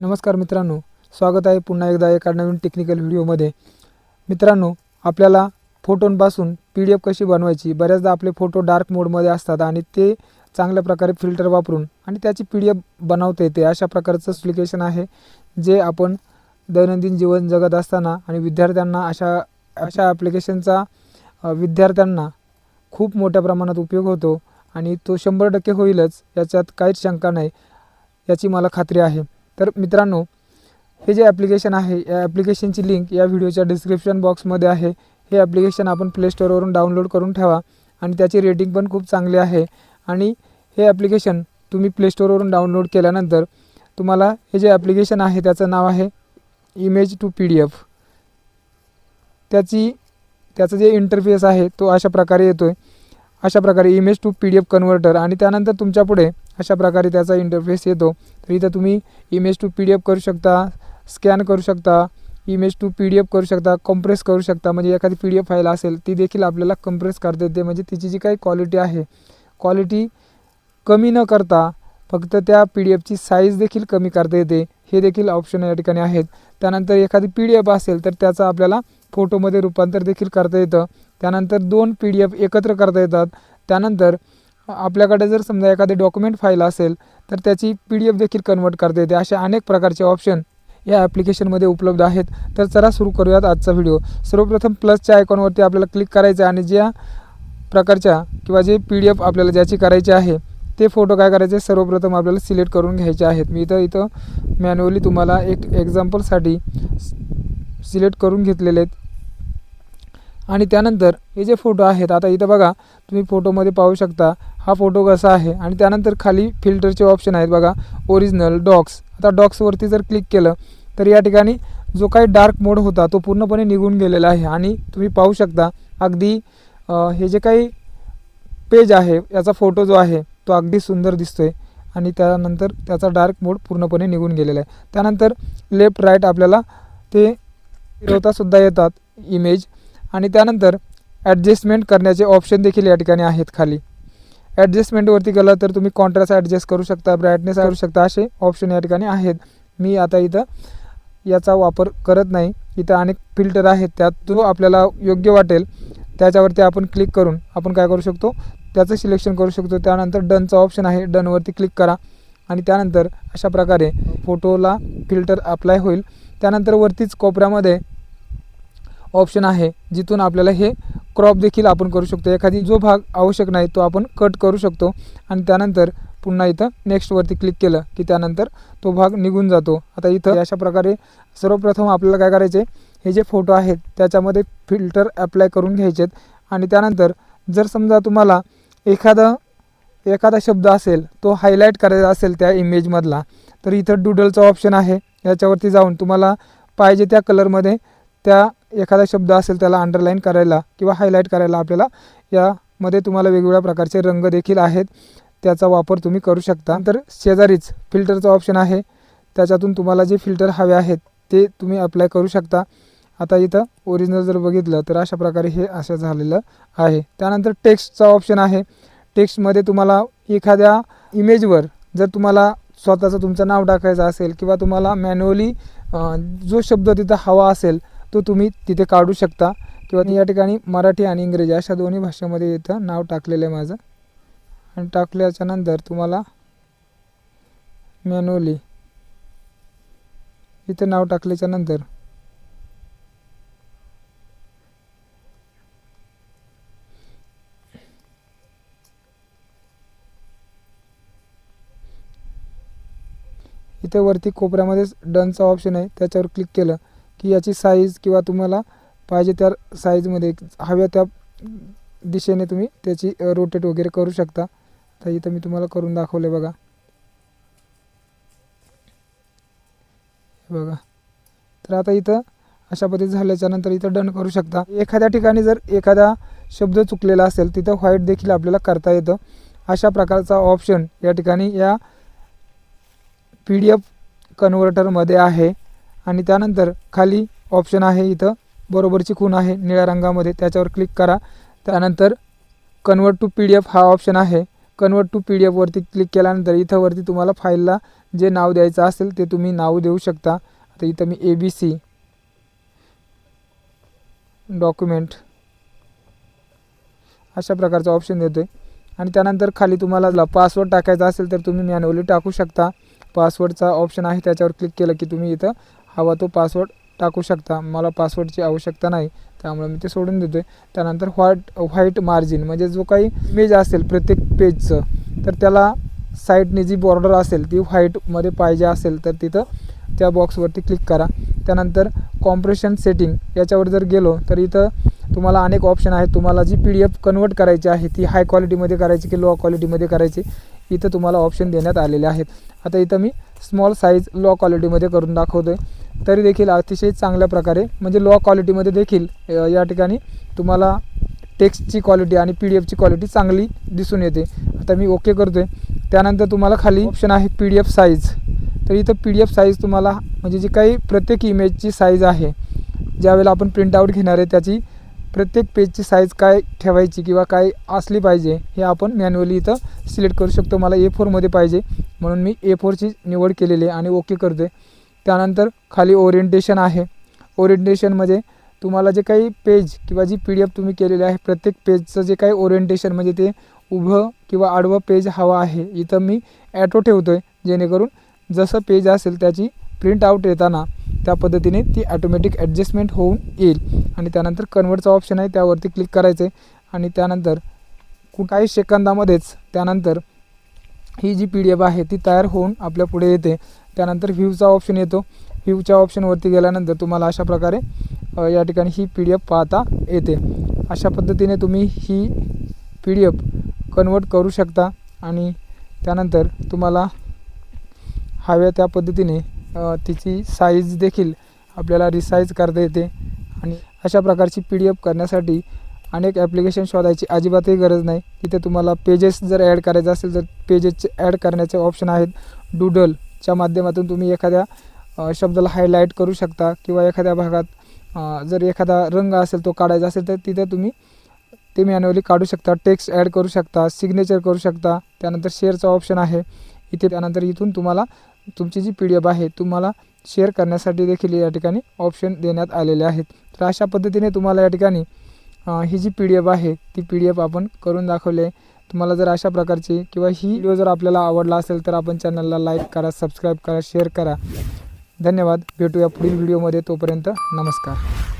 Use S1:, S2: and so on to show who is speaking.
S1: नमस्कार मित्रांनो स्वागत आहे पुन्हा एकदा एका नवीन टेक्निकल व्हिडिओमध्ये मित्रांनो आपल्याला फोटोंपासून पी डी एफ कशी बनवायची बऱ्याचदा आपले फोटो डार्क मोडमध्ये असतात आणि ते चांगल्या प्रकारे फिल्टर वापरून आणि त्याची पी डी एफ बनवता येते. अशा प्रकारचं ॲप्लिकेशन आहे जे आपण दैनंदिन जीवन जगत असताना आणि विद्यार्थ्यांना अशा अशा ॲप्लिकेशनचा विद्यार्थ्यांना खूप मोठ्या प्रमाणात उपयोग होतो आणि तो शंभर टक्के होईलच याच्यात काहीच शंका नाही याची मला खात्री आहे. तर मित्रांनो हे जे ॲप्लिकेशन आहे या ॲप्लिकेशनची लिंक या व्हिडिओच्या डिस्क्रिप्शन बॉक्समध्ये आहे. हे ॲप्लिकेशन आपण प्ले स्टोअरवरून डाउनलोड करून ठेवा आणि त्याची रेटिंग पण खूप चांगली आहे. आणि हे ॲप्लिकेशन तुम्ही प्ले स्टोअरवरून डाउनलोड केल्यानंतर तुम्हाला हे जे ॲप्लिकेशन आहे त्याचं नाव आहे image to P D F त्याची त्याचं जे इंटरफेस आहे तो अशा प्रकारे येतो आहे अशा प्रकारे image to P D F converter आणि त्यानंतर तुमच्यापुढे अशा प्रकारे त्याचा इंटरफेस येतो. तर इथं तुम्ही image to P D F करू शकता स्कॅन करू शकता image to P D F करू शकता कम्प्रेस करू शकता. म्हणजे एखादी पी डी एफ फाईल असेल ती देखील आपल्याला कम्प्रेस करता येते. म्हणजे तिची जी काही क्वालिटी आहे क्वालिटी कमी न करता फक्त त्या पी डी एफची साईज देखील कमी करता येते. हे देखील ऑप्शन या ठिकाणी आहेत. त्यानंतर एखादी पी डी एफ असेल तर त्याचा आपल्याला फोटोमध्ये रूपांतर देखील करता येतं. त्यानंतर दोन पी डी एफ एकत्र करता येतात. त्यानंतर आपल्याकडे जर समजा एखादी डॉक्युमेंट फाईल असेल तर त्याची पी डी एफ देखील कन्वर्ट करता येते. असे अनेक प्रकारचे ऑप्शन या ॲप्लिकेशनमध्ये उपलब्ध आहेत. तर चला सुरू करूयात आजचा व्हिडिओ सर्वप्रथम प्लसच्या आयकॉनवरती आपल्याला क्लिक करायचं आहे आणि ज्या प्रकारच्या किंवा जे पी डी एफ आपल्याला ज्याची करायची आहे ते फोटो काय करायचे सर्वप्रथम आपल्याला सिलेक्ट करून घ्यायचे आहेत. मी इथं इथं मॅन्युअली तुम्हाला एक एक्झाम्पलसाठी सिलेक्ट करून घेतलेले आहेत. आणि त्यानंतर हे जे फोटो आहेत आता इथं बघा तुम्ही फोटोमध्ये पाहू शकता हा फोटो कसा आहे आणि त्यानंतर खाली फिल्टरचे ऑप्शन आहेत बघा ओरिजिनल डॉक्स आता डॉक्सवरती जर क्लिक केलं तर या ठिकाणी जो काही डार्क मोड होता तो पूर्णपणे निघून गेलेला आहे. आणि तुम्ही पाहू शकता अगदी हे जे काही पेज आहे याचा फोटो जो आहे तो अगदी सुंदर दिसतोय. आणि त्यानंतर त्याचा डार्क मोड पूर्णपणे निघून गेलेला आहे. त्यानंतर लेफ्ट राईट आपल्याला ते फिरवतासुद्धा येतात इमेज आणि त्यानंतर ॲडजस्टमेंट करण्याचे ऑप्शन देखील या ठिकाणी आहेत खाली. ॲडजस्टमेंटवरती गेलं तर तुम्ही कॉन्ट्रास्ट ॲडजस्ट करू शकता ब्राईटनेस करू शकता असे ऑप्शन या ठिकाणी आहेत. मी आता इथं याचा वापर करत नाही. इथं अनेक फिल्टर आहेत त्यात जो आपल्याला योग्य वाटेल. त्याच्यावरती आपण क्लिक करून आपण काय करू शकतो? त्याचं सिलेक्शन करू शकतो. त्यानंतर डनचा ऑप्शन आहे डनवरती क्लिक करा. आणि त्यानंतर अशा प्रकारे फोटोला फिल्टर अप्लाय होईल. त्यानंतर वरतीच कोपऱ्यामध्ये ऑप्शन आहे जिथून आपल्याला हे क्रॉप देखील आपण करू शकतो. एखादी जो भाग आवश्यक नाही तो आपण कट करू शकतो. आणि त्यानंतर पुन्हा इथं नेक्स्टवरती क्लिक केलं की त्यानंतर तो भाग निघून जातो. आता इथं अशा प्रकारे सर्वप्रथम आपल्याला काय करायचे हे जे फोटो आहेत त्याच्यामध्ये फिल्टर अप्लाय करून घ्यायचेत. आणि त्यानंतर जर समजा तुम्हाला एखादा एखादा शब्द असेल तो हायलाईट करायचा असेल त्या इमेजमधला तर इथं डुडलचा ऑप्शन आहे. याच्यावरती जाऊन तुम्हाला पाहिजे त्या कलरमध्ये त्या एखादा शब्द असेल त्याला अंडरलाईन करायला किंवा हायलाईट करायला आपल्याला यामध्ये तुम्हाला वेगवेगळ्या प्रकारचे रंग देखील आहेत. त्याचा वापर तुम्ही करू शकता. तर शेजारीच फिल्टरचा ऑप्शन आहे. त्याच्यातून तुम्हाला जे फिल्टर हवे आहेत ते तुम्ही अप्लाय करू शकता. आता इथं ओरिजिनल जर बघितलं तर अशा प्रकारे हे असं झालेलं आहे. त्यानंतर टेक्स्टचा ऑप्शन आहे. टेक्स्टमध्ये तुम्हाला एखाद्या इमेजवर जर तुम्हाला स्वतःचं तुमचं नाव टाकायचं असेल किंवा तुम्हाला मॅन्युअली जो शब्द तिथं हवा असेल तो तुम्ही तिथे काढू शकता. किंवा या ठिकाणी मराठी आणि इंग्रजी अशा दोन्ही भाषेमध्ये इथं नाव टाकलेलं आहे माझं. आणि टाकल्याच्यानंतर तुम्हाला मॅन्युअली इथं नाव टाकल्याच्या नंतर इथे वरती कोपऱ्यामध्येच डनचा ऑप्शन आहे. त्याच्यावर क्लिक केलं. की याची साईज किंवा तुम्हाला पाहिजे त्या साईजमध्ये हव्या त्या दिशेने तुम्ही त्याची रोटेट वगैरे करू शकता. तर इथं मी तुम्हाला करून दाखवले बघा. बघा. तर आता इथं अशा पद्धती झाल्याच्यानंतर इथं डन करू शकता. एखाद्या ठिकाणी जर एखादा शब्द चुकलेला असेल तिथं व्हाईट देखील आपल्याला करता येतं. अशा प्रकारचा ऑप्शन या ठिकाणी या पी डी एफ कन्व्हर्टरमध्ये आहे. आणि त्यानंतर खाली ऑप्शन आहे इथं. बरोबरची खूण आहे निळ्या रंगामध्ये. त्याच्यावर क्लिक करा. त्यानंतर convert to P D F हा ऑप्शन आहे. कन्वर्ट टू पी डी एफवरती क्लिक केल्यानंतर इथं वरती तुम्हाला फाईलला जे नाव द्यायचं असेल ते तुम्ही नाव देऊ शकता. आता इथं मी ए बी सी डॉक्युमेंट अशा प्रकारचं ऑप्शन देतो आहे आणि त्यानंतर खाली तुम्हाला पासवर्ड टाकायचा असेल तर तुम्ही मॅन्युअली टाकू शकता. पासवर्डचा ऑप्शन आहे. त्याच्यावर क्लिक केलं की तुम्ही इथं हवा तो पासवर्ड टाकू शकता. मला पासवर्डची आवश्यकता नाही. त्यामुळे मी ते सोडून देतो आहे त्यानंतर व्हाईट व्हाईट मार्जिन म्हणजे जो काही इमेज असेल प्रत्येक पेजचं तर त्याला साईडने जी बॉर्डर असेल ती व्हाईटमध्ये पाहिजे असेल तर तिथं त्या बॉक्सवरती क्लिक करा. त्यानंतर कॉम्प्रेशन सेटिंग याच्यावर जर गेलो तर इथं तुम्हाला अनेक ऑप्शन आहेत. तुम्हाला जी पी डी एफ कन्वर्ट करायची आहे ती हाय क्वालिटीमध्ये करायची की लो क्वालिटीमध्ये करायची. इथं तुम्हाला ऑप्शन देण्यात आलेले आहेत. आता इथं मी स्मॉल साईज लॉ क्वालिटीमध्ये करून दाखवतो आहे तरी देखील अतिशय चांगल्या प्रकारे म्हणजे लॉ क्वालिटीमध्ये देखील या ठिकाणी तुम्हाला टेक्स्टची क्वालिटी आणि पी डी एफची क्वालिटी चांगली दिसून येते. आता मी ओके करतो आहे त्यानंतर तुम्हाला खाली ऑप्शन आहे पी डी एफ साईज तर इथं पी डी एफ साईज तुम्हाला म्हणजे जी काही प्रत्येक इमेजची साईज आहे ज्यावेळेला आपण प्रिंटआउट घेणार आहे त्याची प्रत्येक पेजची साईज काय ठेवायची किंवा काय असली पाहिजे हे आपण मॅन्युअली इथं सिलेक्ट करू शकतो. मला ए फोरमध्ये पाहिजे. म्हणून मी ए फोरची निवड केलेली आहे आणि ओके करतो आहे त्यानंतर खाली ओरिएंटेशन आहे. ओरिएंटेशनमध्ये तुम्हाला जे काही पेज किंवा जी पी डी एफ तुम्ही केलेली आहे प्रत्येक पेजचं जे काही ओरिएंटेशन म्हणजे ते उभं किंवा आडवं पेज हवं आहे इथं मी ॲटो ठेवतो आहे जेणेकरून जसं पेज असेल त्याची प्रिंट आउट येताना त्या पद्धतीने ती ॲटोमॅटिक ॲडजस्टमेंट होऊन येईल. आणि त्यानंतर कन्वर्टचा ऑप्शन आहे त्यावरती क्लिक करायचं आहे आणि त्यानंतर कु काही सेकंदामध्येच त्यानंतर ही जी पी डी एफ आहे ती तयार होऊन आपल्या पुढे येते. त्यानंतर व्ह्यूचा ऑप्शन येतो. व्ह्यूच्या ऑप्शनवरती गेल्यानंतर तुम्हाला अशा प्रकारे या ठिकाणी ही पी डी एफ पाहता येते. अशा पद्धतीने तुम्ही ही पी डी एफ कन्वर्ट करू शकता. आणि त्यानंतर तुम्हाला हव्या त्या पद्धतीने तिची साईज देखील आपल्याला रिसाईज करता येते. आणि अशा प्रकारची पी डी एफ करण्यासाठी अनेक ॲप्लिकेशन शोधायची अजिबातही गरज नाही. तिथे तुम्हाला पेजेस जर ॲड करायचं असेल तर पेजेस ॲड करण्याचे ऑप्शन आहेत. डुडलच्या माध्यमातून तुम्ही एखाद्या शब्दाला हायलाईट करू शकता किंवा एखाद्या भागात जर एखादा रंग असेल तो काढायचा असेल तर तिथे तुम्ही ते मॅन्युअली काढू शकता. टेक्स्ट ॲड करू शकता सिग्नेचर करू शकता. त्यानंतर शेअरचा ऑप्शन आहे. इथे त्यानंतर इथून तुम्हाला तुमची जी पी डी एफ आहे तुम्हाला शेअर करण्यासाठी देखील या ठिकाणी ऑप्शन देण्यात आलेले आहेत. तर अशा पद्धतीने तुम्हाला या ठिकाणी ही जी पी डी एफ आहे ती पी डी एफ आपण करून दाखवली आहे. तुम्हाला जर अशा प्रकारची किंवा ही व्हिडिओ जर आपल्याला आवडला असेल तर आपण चॅनलला लाईक करा सबस्क्राईब करा शेअर करा. धन्यवाद. भेटूया पुढील व्हिडिओमध्ये तोपर्यंत नमस्कार.